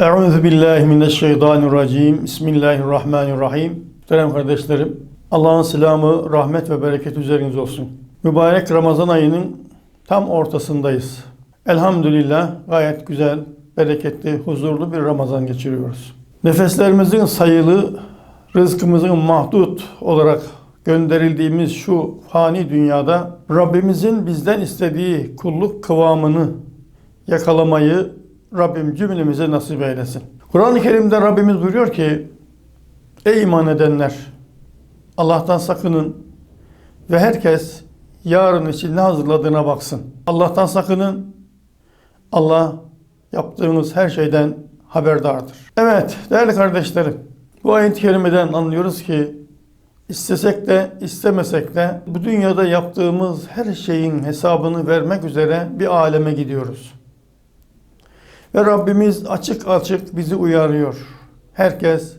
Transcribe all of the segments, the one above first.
Euzu billahi mineşşeytanirracim. Bismillahirrahmanirrahim. Muhterem kardeşlerim, Allah'ın selamı, rahmet ve bereket üzerinize olsun. Mübarek Ramazan ayının tam ortasındayız. Elhamdülillah gayet güzel, bereketli, huzurlu bir Ramazan geçiriyoruz. Nefeslerimizin sayılı, rızkımızın mahdut olarak gönderildiğimiz şu fani dünyada Rabbimizin bizden istediği kulluk kıvamını yakalamayı Rabbim cümlemize nasip eylesin. Kur'an-ı Kerim'de Rabbimiz buyuruyor ki Ey iman edenler Allah'tan sakının ve herkes yarın için ne hazırladığına baksın. Allah'tan sakının. Allah yaptığınız her şeyden haberdardır. Evet değerli kardeşlerim bu ayet-i kerimeden anlıyoruz ki istesek de istemesek de bu dünyada yaptığımız her şeyin hesabını vermek üzere bir aleme gidiyoruz. Ve Rabbimiz açık açık bizi uyarıyor. Herkes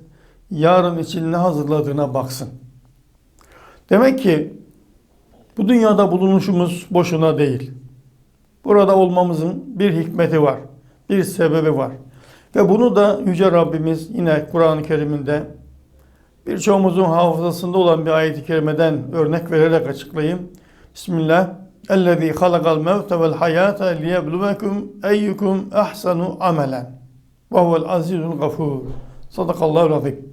yarın için ne hazırladığına baksın. Demek ki bu dünyada bulunuşumuz boşuna değil. Burada olmamızın bir hikmeti var, bir sebebi var. Ve bunu da Yüce Rabbimiz yine Kur'an-ı Kerim'inde birçoğumuzun hafızasında olan bir ayet-i kerimeden örnek vererek açıklayayım. Bismillah. اَلَّذ۪ي خَلَقَ الْمَوْتَ وَالْحَيَاةَ لِيَبْلُوَكُمْ اَيُّكُمْ اَحْسَنُ عَمَلًا وَهُوَ الْعَزِيزُ الْغَفُورُ Sadakallahu azim.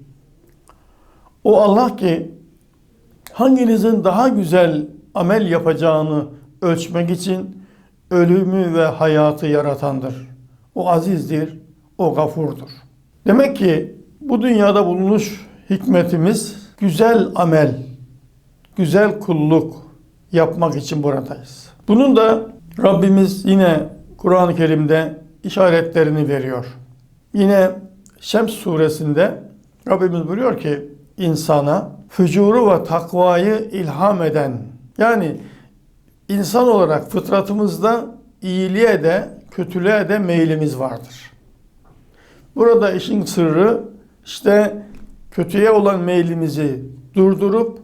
O Allah ki hanginizin daha güzel amel yapacağını ölçmek için ölümü ve hayatı yaratandır. O azizdir, o gafurdur. Demek ki bu dünyada bulunuş hikmetimiz güzel amel, güzel kulluk yapmak için buradayız. Bunun da Rabbimiz yine Kur'an-ı Kerim'de işaretlerini veriyor. Yine Şems suresinde Rabbimiz buyuruyor ki insana fücuru ve takvayı ilham eden yani insan olarak fıtratımızda iyiliğe de kötülüğe de meylimiz vardır. Burada işin sırrı işte kötüye olan meylimizi durdurup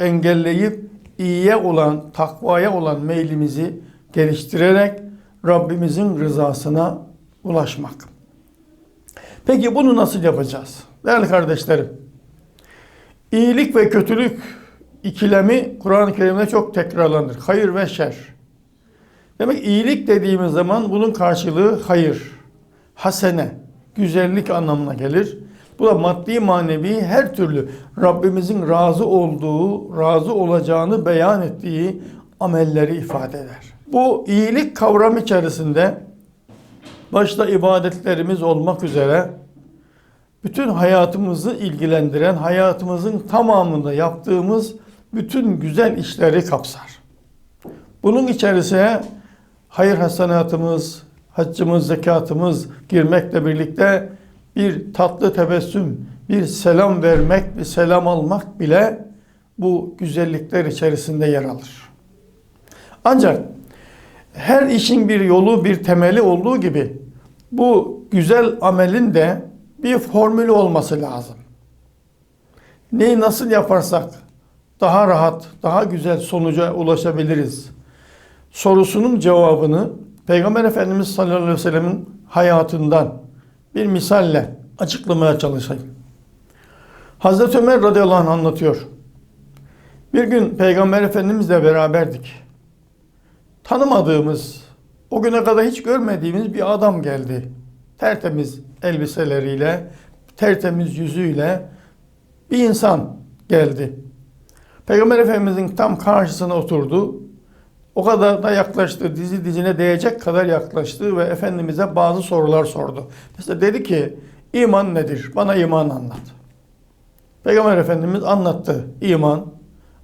engelleyip iyiye olan, takvaya olan meylimizi geliştirerek Rabbimizin rızasına ulaşmak. Peki bunu nasıl yapacağız? Değerli kardeşlerim, iyilik ve kötülük ikilemi Kur'an-ı Kerim'de çok tekrarlanır. Hayır ve şer. Demek iyilik dediğimiz zaman bunun karşılığı hayır, hasene, güzellik anlamına gelir. Bu da maddi manevi her türlü Rabbimizin razı olduğu, razı olacağını beyan ettiği amelleri ifade eder. Bu iyilik kavramı içerisinde başta ibadetlerimiz olmak üzere bütün hayatımızı ilgilendiren, hayatımızın tamamında yaptığımız bütün güzel işleri kapsar. Bunun içerisine hayır hasenatımız, haccımız, zekatımız girmekle birlikte bir tatlı tebessüm, bir selam vermek, bir selam almak bile bu güzellikler içerisinde yer alır. Ancak her işin bir yolu, bir temeli olduğu gibi bu güzel amelin de bir formülü olması lazım. Neyi nasıl yaparsak daha rahat, daha güzel sonuca ulaşabiliriz sorusunun cevabını Peygamber Efendimiz sallallahu aleyhi ve sellemin hayatından bir misalle açıklamaya çalışayım. Hazreti Ömer radıyallahu anh anlatıyor. Bir gün Peygamber Efendimizle beraberdik. Tanımadığımız, o güne kadar hiç görmediğimiz bir adam geldi. Tertemiz elbiseleriyle, tertemiz yüzüyle bir insan geldi. Peygamber Efendimizin tam karşısına oturdu. O kadar da yaklaştı, dizi dizine değecek kadar yaklaştı ve Efendimiz'e bazı sorular sordu. Mesela dedi ki, iman nedir? Bana iman anlat. Peygamber Efendimiz anlattı. İman,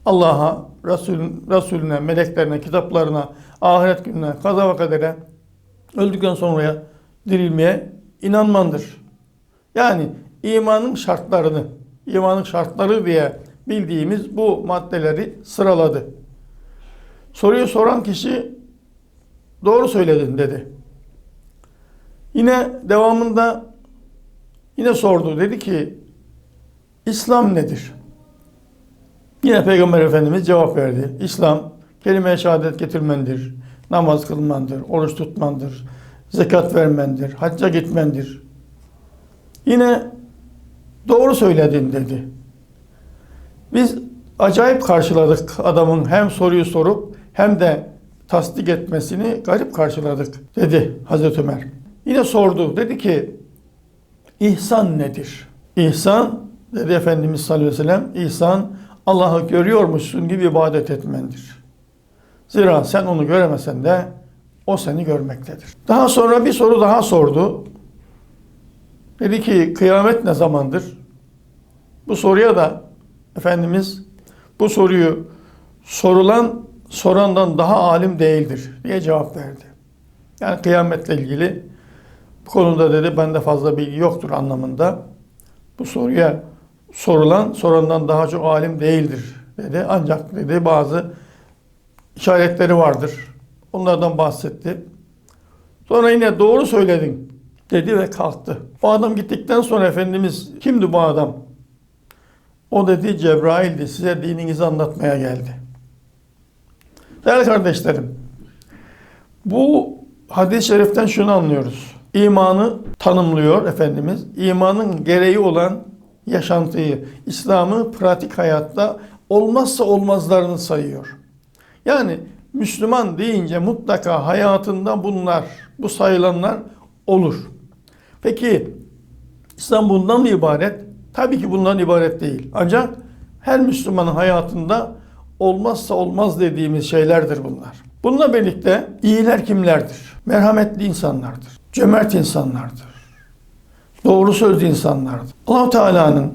Allah'a, Resul, Resulüne, meleklerine, kitaplarına, ahiret gününe, kaza ve kadere, öldükten sonraya dirilmeye inanmandır. Yani imanın şartlarını, imanın şartları diye bildiğimiz bu maddeleri sıraladı. Soruyu soran kişi doğru söyledin dedi. Yine devamında yine sordu. Dedi ki İslam nedir? Yine Peygamber Efendimiz cevap verdi. İslam kelime-i şehadet getirmendir. Namaz kılmandır, oruç tutmandır, zekat vermendir, hacca gitmendir. Yine doğru söyledin dedi. Biz acayip karşıladık adamın hem soruyu sorup hem de tasdik etmesini garip karşıladık dedi Hazreti Ömer. Yine sordu. Dedi ki İhsan nedir? İhsan dedi Efendimiz sallallahu aleyhi ve sellem İhsan Allah'ı görüyormuşsun gibi ibadet etmendir. Zira sen onu göremesen de o seni görmektedir. Daha sonra bir soru daha sordu. Dedi ki kıyamet ne zamandır? Bu soruya da Efendimiz bu soruyu sorulan sorandan daha alim değildir diye cevap verdi. Yani kıyametle ilgili bu konuda dedi bende fazla bilgi yoktur anlamında. Bu soruya sorulan sorandan daha çok alim değildir dedi. Ancak dedi bazı işaretleri vardır. Onlardan bahsetti. Sonra yine doğru söyledin dedi ve kalktı. O adam gittikten sonra Efendimiz kimdi bu adam? O dedi Cebrail'di size dininizi anlatmaya geldi. Değerli kardeşlerim, bu hadis-i şeriften şunu anlıyoruz. İmanı tanımlıyor Efendimiz. İmanın gereği olan yaşantıyı, İslam'ı pratik hayatta olmazsa olmazlarını sayıyor. Yani Müslüman deyince mutlaka hayatında bunlar, bu sayılanlar olur. Peki İslam bundan mı ibaret? Tabii ki bundan ibaret değil. Ancak her Müslümanın hayatında olmazsa olmaz dediğimiz şeylerdir bunlar. Bununla birlikte iyiler kimlerdir? Merhametli insanlardır. Cömert insanlardır. Doğru sözlü insanlardır. allah Teala'nın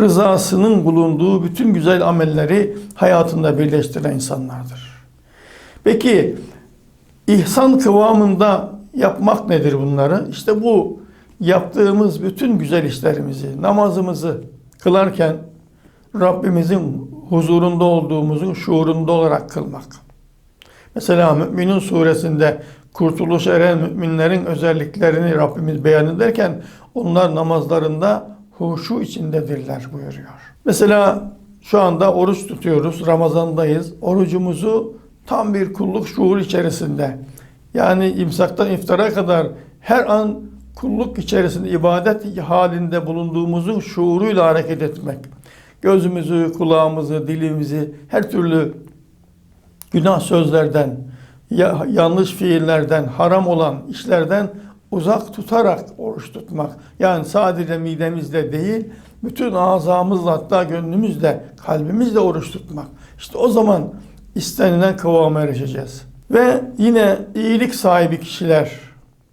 rızasının bulunduğu bütün güzel amelleri hayatında birleştiren insanlardır. Peki ihsan kıvamında yapmak nedir bunları? İşte bu yaptığımız bütün güzel işlerimizi, namazımızı kılarken Rabbimizin huzurunda olduğumuzun şuurunda olarak kılmak. Mesela Müminun suresinde kurtuluş eren müminlerin özelliklerini Rabbimiz beyan ederken onlar namazlarında huşu içindedirler buyuruyor. Mesela şu anda oruç tutuyoruz, Ramazan'dayız. Orucumuzu tam bir kulluk şuur içerisinde yani imsaktan iftara kadar her an kulluk içerisinde ibadet halinde bulunduğumuzun şuuruyla hareket etmek. Gözümüzü, kulağımızı, dilimizi her türlü günah sözlerden, yanlış fiillerden, haram olan işlerden uzak tutarak oruç tutmak. Yani sadece midemizle değil, bütün azamızla hatta gönlümüzle, kalbimizle oruç tutmak. İşte o zaman istenilen kıvama erişeceğiz. Ve yine iyilik sahibi kişiler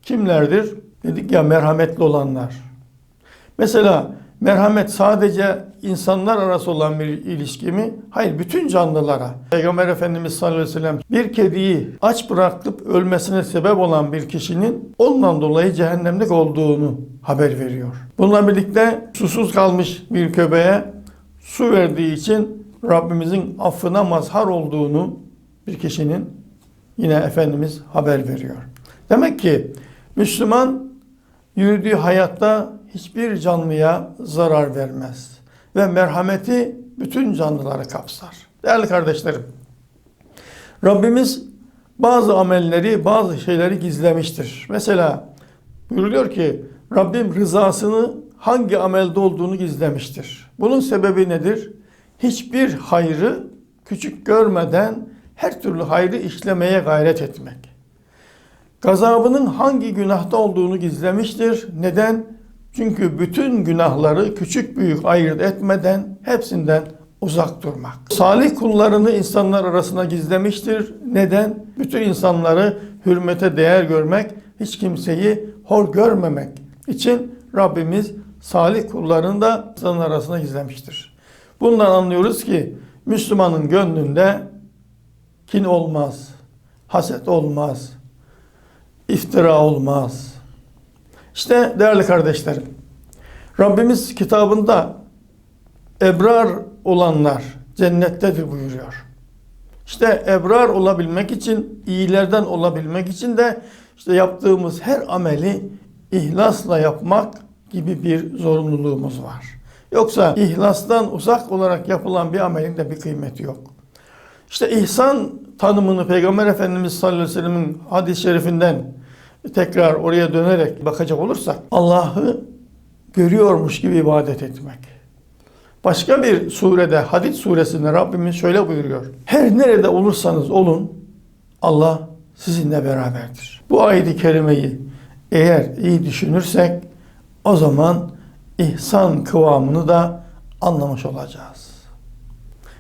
kimlerdir? Dedik ya merhametli olanlar. Mesela merhamet sadece insanlar arası olan bir ilişki mi? Hayır, bütün canlılara. Peygamber Efendimiz sallallahu aleyhi ve sellem bir kediyi aç bırakıp ölmesine sebep olan bir kişinin ondan dolayı cehennemlik olduğunu haber veriyor. Bununla birlikte susuz kalmış bir köpeğe su verdiği için Rabbimizin affına mazhar olduğunu bir kişinin yine Efendimiz haber veriyor. Demek ki Müslüman yürüdüğü hayatta hiçbir canlıya zarar vermez. Ve merhameti bütün canlıları kapsar. Değerli kardeşlerim, Rabbimiz bazı amelleri, bazı şeyleri gizlemiştir. Mesela buyuruyor ki Rabbim rızasını hangi amelde olduğunu gizlemiştir. Bunun sebebi nedir? Hiçbir hayrı küçük görmeden her türlü hayrı işlemeye gayret etmek. Gazabının hangi günahta olduğunu gizlemiştir. Neden? Çünkü bütün günahları küçük büyük ayırt etmeden hepsinden uzak durmak. Salih kullarını insanlar arasına gizlemiştir. Neden? Bütün insanları hürmete değer görmek, hiç kimseyi hor görmemek için Rabbimiz salih kullarını da insanlar arasına gizlemiştir. Bundan anlıyoruz ki Müslümanın gönlünde kin olmaz, haset olmaz, iftira olmaz. İşte değerli kardeşlerim, Rabbimiz kitabında ebrar olanlar cennettedir buyuruyor. İşte ebrar olabilmek için, iyilerden olabilmek için de işte yaptığımız her ameli ihlasla yapmak gibi bir zorunluluğumuz var. Yoksa ihlastan uzak olarak yapılan bir amelin de bir kıymeti yok. İşte ihsan tanımını Peygamber Efendimiz sallallahu aleyhi ve sellem'in hadis-i şerifinden tekrar oraya dönerek bakacak olursak Allah'ı görüyormuş gibi ibadet etmek. Başka bir surede, Hadid suresinde Rabbimiz şöyle buyuruyor. Her nerede olursanız olun Allah sizinle beraberdir. Bu ayet-i kerimeyi eğer iyi düşünürsek o zaman ihsan kıvamını da anlamış olacağız.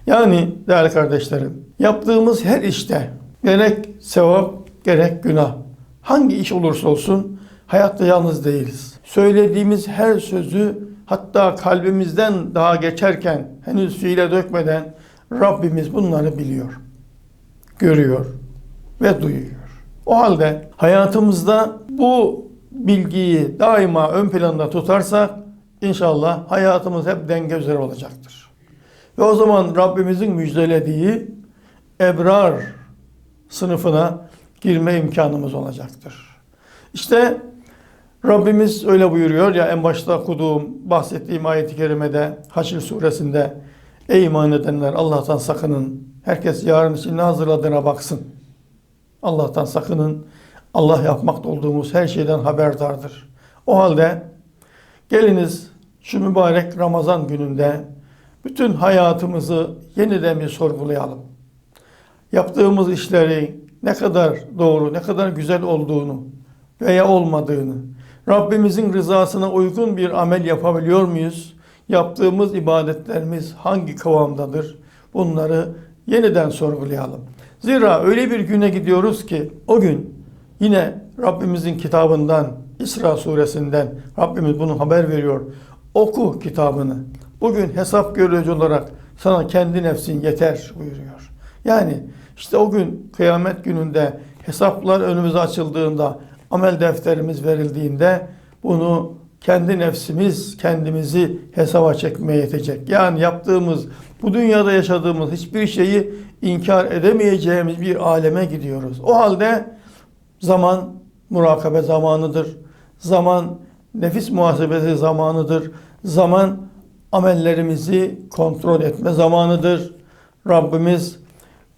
Yani değerli kardeşlerim, yaptığımız her işte gerek sevap gerek günah hangi iş olursa olsun hayatta yalnız değiliz. Söylediğimiz her sözü hatta kalbimizden daha geçerken henüz fiile dökmeden Rabbimiz bunları biliyor, görüyor ve duyuyor. O halde hayatımızda bu bilgiyi daima ön planda tutarsak inşallah hayatımız hep denge üzere olacaktır. Ve o zaman Rabbimizin müjdelediği ebrar sınıfına girme imkanımız olacaktır. İşte Rabbimiz öyle buyuruyor ya en başta okuduğum, bahsettiğim ayet-i kerimede Haşr suresinde Ey iman edenler Allah'tan sakının. Herkes yarın için ne hazırladığına baksın. Allah'tan sakının. Allah yapmakta olduğumuz her şeyden haberdardır. O halde geliniz şu mübarek Ramazan gününde bütün hayatımızı yeniden bir sorgulayalım. Yaptığımız işleri ne kadar doğru, ne kadar güzel olduğunu veya olmadığını, Rabbimizin rızasına uygun bir amel yapabiliyor muyuz? Yaptığımız ibadetlerimiz hangi kıvamdadır? Bunları yeniden sorgulayalım. Zira öyle bir güne gidiyoruz ki o gün yine Rabbimizin kitabından, İsra suresinden Rabbimiz bunu haber veriyor. Oku kitabını. Bugün hesap görücü olarak sana kendi nefsin yeter buyuruyor. Yani işte o gün kıyamet gününde hesaplar önümüze açıldığında amel defterimiz verildiğinde bunu kendi nefsimiz kendimizi hesaba çekmeye yetecek. Yani yaptığımız bu dünyada yaşadığımız hiçbir şeyi inkar edemeyeceğimiz bir aleme gidiyoruz. O halde zaman murakabe zamanıdır. Zaman nefis muhasebesi zamanıdır. Zaman amellerimizi kontrol etme zamanıdır. Rabbimiz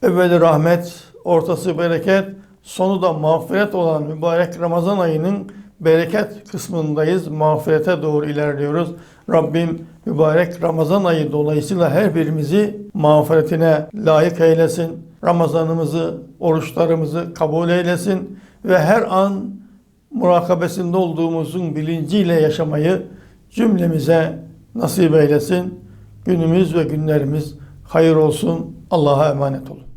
evveli rahmet, ortası bereket, sonu da mağfiret olan mübarek Ramazan ayının bereket kısmındayız. Mağfirete doğru ilerliyoruz. Rabbim mübarek Ramazan ayı dolayısıyla her birimizi mağfiretine layık eylesin. Ramazanımızı, oruçlarımızı kabul eylesin ve her an murakabesinde olduğumuzun bilinciyle yaşamayı cümlemize nasip eylesin. Günümüz ve günlerimiz hayır olsun. Allah'a emanet olun.